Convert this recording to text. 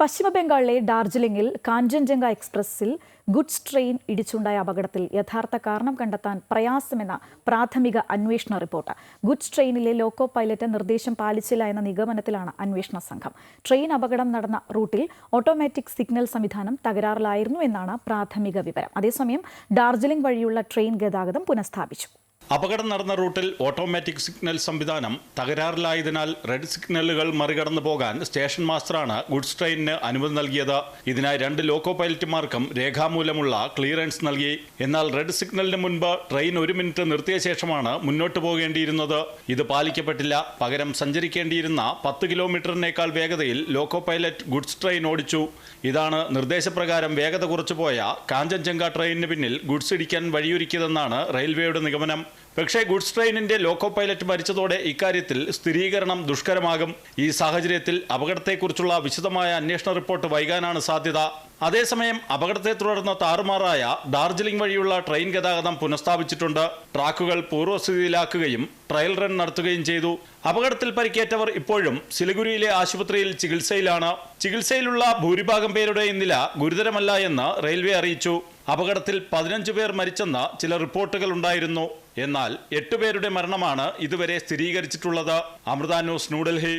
പശ്ചിമബംഗാളിലെ ഡാർജിലിംഗിൽ കാഞ്ചൻജംഗ എക്സ്പ്രസിൽ ഗുഡ്സ് ട്രെയിൻ ഇടിച്ചുണ്ടായ അപകടത്തിൽ യഥാർത്ഥ കാരണം കണ്ടെത്താൻ പ്രയാസമെന്ന പ്രാഥമിക അന്വേഷണ റിപ്പോർട്ട്. ഗുഡ്സ് ട്രെയിനിലെ ലോക്കോ പൈലറ്റ് നിർദ്ദേശം പാലിച്ചില്ല എന്ന നിഗമനത്തിലാണ് അന്വേഷണ സംഘം. ട്രെയിൻ അപകടം നടന്ന റൂട്ടിൽ ഓട്ടോമാറ്റിക് സിഗ്നൽ സംവിധാനം തകരാറിലായിരുന്നു എന്നാണ് പ്രാഥമിക വിവരം. അതേസമയം ഡാർജിലിംഗ് വഴിയുള്ള ട്രെയിൻ ഗതാഗതം പുനഃസ്ഥാപിച്ചു. അപകടം നടന്ന റൂട്ടിൽ ഓട്ടോമാറ്റിക് സിഗ്നൽ സംവിധാനം തകരാറിലായതിനാൽ റെഡ് സിഗ്നലുകൾ മറികടന്നു പോകാൻ സ്റ്റേഷൻ മാസ്റ്ററാണ് ഗുഡ്സ് ട്രെയിനിന് അനുമതി നൽകിയത്. ഇതിനായി രണ്ട് ലോക്കോ പൈലറ്റുമാർക്കും രേഖാമൂലമുള്ള ക്ലിയറൻസ് നൽകി. എന്നാൽ റെഡ് സിഗ്നലിന് മുൻപ് ട്രെയിൻ ഒരു മിനിറ്റ് നിർത്തിയ ശേഷമാണ് മുന്നോട്ട് പോകേണ്ടിയിരുന്നത്. ഇത് പാലിക്കപ്പെട്ടില്ല. പകരം സഞ്ചരിക്കേണ്ടിയിരുന്ന പത്ത് കിലോമീറ്ററിനേക്കാൾ വേഗതയിൽ ലോക്കോ പൈലറ്റ് ഗുഡ്സ് ട്രെയിൻ ഓടിച്ചു. ഇതാണ് നിർദ്ദേശപ്രകാരം വേഗത കുറച്ചുപോയ കാഞ്ചൻജംഗ ട്രെയിനിന് പിന്നിൽ ഗുഡ്സ് ഇടിക്കാൻ വഴിയൊരുക്കിയതെന്നാണ് റെയിൽവേയുടെ നിഗമനം. പക്ഷേ ഗുഡ്സ് ട്രെയിനിന്റെ ലോക്കോ പൈലറ്റ് മരിച്ചതോടെ ഇക്കാര്യത്തിൽ സ്ഥിരീകരണം ദുഷ്കരമാകും. ഈ സാഹചര്യത്തിൽ അപകടത്തെക്കുറിച്ചുള്ള വിശദമായ അന്വേഷണ റിപ്പോർട്ട് വൈകാനാണ് സാധ്യത. അതേസമയം അപകടത്തെ തുടർന്ന് താറുമാറായ ഡാർജിലിംഗ് വഴിയുള്ള ട്രെയിൻ ഗതാഗതം പുനഃസ്ഥാപിച്ചിട്ടുണ്ട്. ട്രാക്കുകൾ പൂർവസ്ഥിതിയിലാക്കുകയും ട്രയൽ റൺ നടത്തുകയും ചെയ്തു. അപകടത്തിൽ പരിക്കേറ്റവർ ഇപ്പോഴും സിലിഗുരിയിലെ ആശുപത്രിയിൽ ചികിത്സയിലാണ്. ചികിത്സയിലുള്ള ഭൂരിഭാഗം പേരുടെയും നില ഗുരുതരമല്ല എന്ന് റെയിൽവേ അറിയിച്ചു. അപകടത്തിൽ പതിനഞ്ച് പേർ മരിച്ചെന്ന് ചില റിപ്പോർട്ടുകൾ ഉണ്ടായിരുന്നു. എന്നാൽ എട്ടുപേരുടെ മരണമാണ് ഇതുവരെ സ്ഥിരീകരിച്ചിട്ടുള്ളത്. അമൃത ന്യൂസ് ന്യൂഡൽഹി.